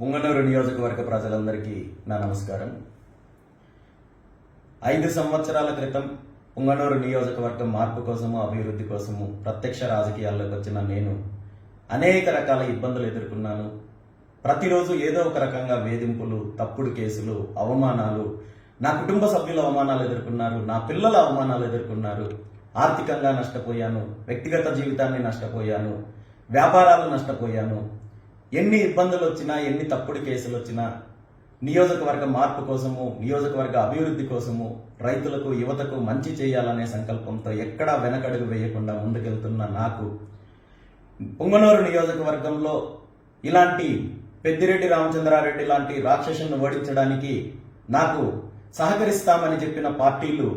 ముంగనూరు నియోజకవర్గ ప్రజలందరికీ నా నమస్కారం. ఐదు సంవత్సరాల క్రితం పుంగనూరు నియోజకవర్గం మార్పు కోసము అభివృద్ధి కోసము ప్రత్యక్ష రాజకీయాల్లోకి వచ్చిన నేను అనేక రకాల ఇబ్బందులు ఎదుర్కొన్నాను. ప్రతిరోజు ఏదో ఒక రకంగా వేధింపులు తప్పుడు కేసులు అవమానాలు నా కుటుంబ సభ్యుల అవమానాలు ఎదుర్కొన్నారు నా పిల్లల అవమానాలు ఎదుర్కొన్నారు. ఆర్థికంగా నష్టపోయాను వ్యక్తిగత జీవితాన్ని నష్టపోయాను వ్యాపారాలు నష్టపోయాను ఎన్ని ఇబ్బందులు వచ్చినా ఎన్ని తప్పుడు కేసులు వచ్చినా నియోజకవర్గ మార్పు కోసము నియోజకవర్గ అభివృద్ధి కోసము రైతులకు యువతకు మంచి చేయాలనే సంకల్పంతో ఎక్కడా వెనకడుగు వేయకుండా ముందుకెళ్తున్న నాకు పొంగనూరు నియోజకవర్గంలో ఇలాంటి పెద్దిరెడ్డి రామచంద్రారెడ్డి లాంటి రాక్షసులను ఓడించడానికి నాకు సహకరిస్తామని చెప్పిన పార్టీలు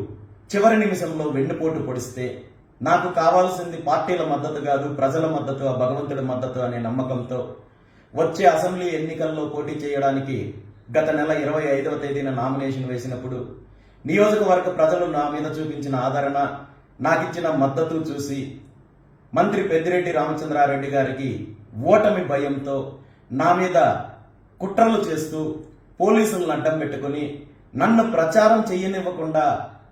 చివరి నిమిషంలో వెన్నుపోటు పొడిస్తే నాకు కావాల్సింది పార్టీల మద్దతు కాదు ప్రజల మద్దతు ఆ భగవంతుడి మద్దతు అనే నమ్మకంతో వచ్చే అసెంబ్లీ ఎన్నికల్లో పోటీ చేయడానికి గత నెల ఇరవై ఐదవ తేదీన నామినేషన్ వేసినప్పుడు నియోజకవర్గ ప్రజలు నా మీద చూపించిన ఆదరణ నాకిచ్చిన మద్దతు చూసి మంత్రి పెద్దిరెడ్డి రామచంద్రారెడ్డి గారికి ఓటమి భయంతో నా మీద కుట్రలు చేస్తూ పోలీసులను అడ్డం పెట్టుకుని నన్ను ప్రచారం చేయనివ్వకుండా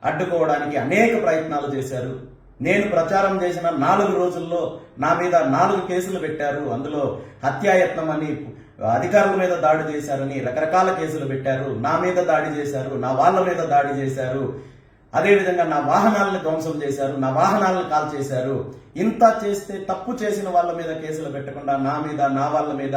అడ్డుకోవడానికి అనేక ప్రయత్నాలు చేశారు. నేను ప్రచారం చేసిన నాలుగు రోజుల్లో నా మీద నాలుగు కేసులు పెట్టారు. అందులో హత్యాయత్నం అని అధికారుల మీద దాడి చేశారని రకరకాల కేసులు పెట్టారు. నా మీద దాడి చేశారు. నా వాళ్ళ మీద దాడి చేశారు. అదేవిధంగా నా వాహనాలను ధ్వంసం చేశారు. నా వాహనాలను కాల్ చేశారు. ఇంత చేస్తే తప్పు చేసిన వాళ్ళ మీద కేసులు పెట్టకుండా నా మీద నా వాళ్ళ మీద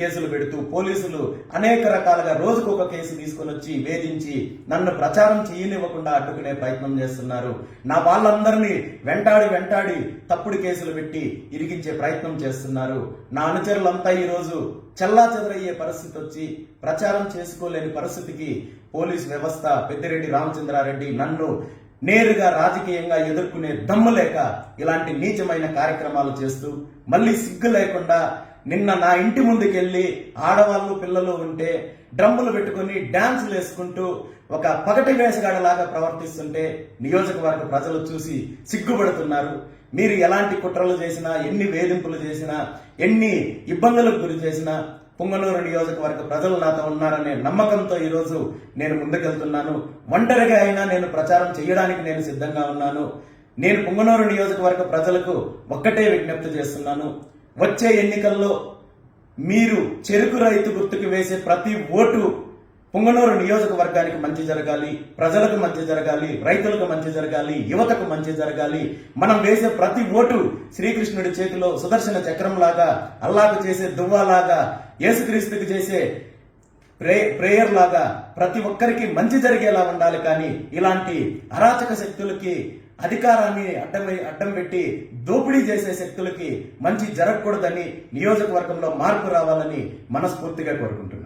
కేసులు పెడుతూ పోలీసులు అనేక రకాలుగా రోజుకు ఒక కేసు తీసుకొని వచ్చి వేధించి నన్ను ప్రచారం చేయనివ్వకుండా అడ్డుకునే ప్రయత్నం చేస్తున్నారు. నా వాళ్ళందరినీ వెంటాడి వెంటాడి తప్పుడు కేసులు పెట్టి ఇరిగించే ప్రయత్నం చేస్తున్నారు. నా అనుచరులంతా ఈ రోజు చల్లా చెదరయ్యే పరిస్థితి వచ్చి ప్రచారం చేసుకోలేని పరిస్థితికి పోలీస్ వ్యవస్థ పెద్దిరెడ్డి రామచంద్రారెడ్డి నన్ను నేరుగా రాజకీయంగా ఎదుర్కొనే దమ్ము లేక ఇలాంటి నీచమైన కార్యక్రమాలు చేస్తూ మళ్ళీ సిగ్గు లేకుండా నిన్న నా ఇంటి ముందుకెళ్ళి ఆడవాళ్ళు పిల్లలు ఉంటే డ్రమ్ములు పెట్టుకుని డ్యాన్సులు వేసుకుంటూ ఒక పగటి వేసగాడలాగా ప్రవర్తిస్తుంటే నియోజకవర్గ ప్రజలు చూసి సిగ్గుపడుతున్నారు. మీరు ఎలాంటి కుట్రలు చేసినా ఎన్ని వేధింపులు చేసినా ఎన్ని ఇబ్బందులకు గురి చేసినా పుంగనూరు నియోజకవర్గ ప్రజలు నాతో ఉన్నారనే నమ్మకంతో ఈరోజు నేను ముందుకెళ్తున్నాను. ఒంటరిగా అయినా నేను ప్రచారం చేయడానికి నేను సిద్ధంగా ఉన్నాను. నేను పుంగనూరు నియోజకవర్గ ప్రజలకు ఒక్కటే విజ్ఞప్తి చేస్తున్నాను. వచ్చే ఎన్నికల్లో మీరు చెరుకు రైతు గుర్తుకు వేసే ప్రతి ఓటు పుంగనూరు నియోజకవర్గానికి మంచి జరగాలి ప్రజలకు మంచి జరగాలి రైతులకు మంచి జరగాలి యువతకు మంచి జరగాలి. మనం వేసే ప్రతి ఓటు శ్రీకృష్ణుడి చేతిలో సుదర్శన చక్రం లాగా అల్లాకు చేసే దువ్వాలాగా యేసుక్రీస్తుకు చేసే ప్రే ప్రేయర్ లాగా ప్రతి ఒక్కరికి మంచి జరిగేలా ఉండాలి. కానీ ఇలాంటి అరాచక శక్తులకి అధికారాన్ని అడ్డం అడ్డం పెట్టి దోపిడీ చేసే శక్తులకి మంచి జరగకూడదని నియోజకవర్గంలో మార్పు రావాలని మనస్ఫూర్తిగా కోరుకుంటున్నాను.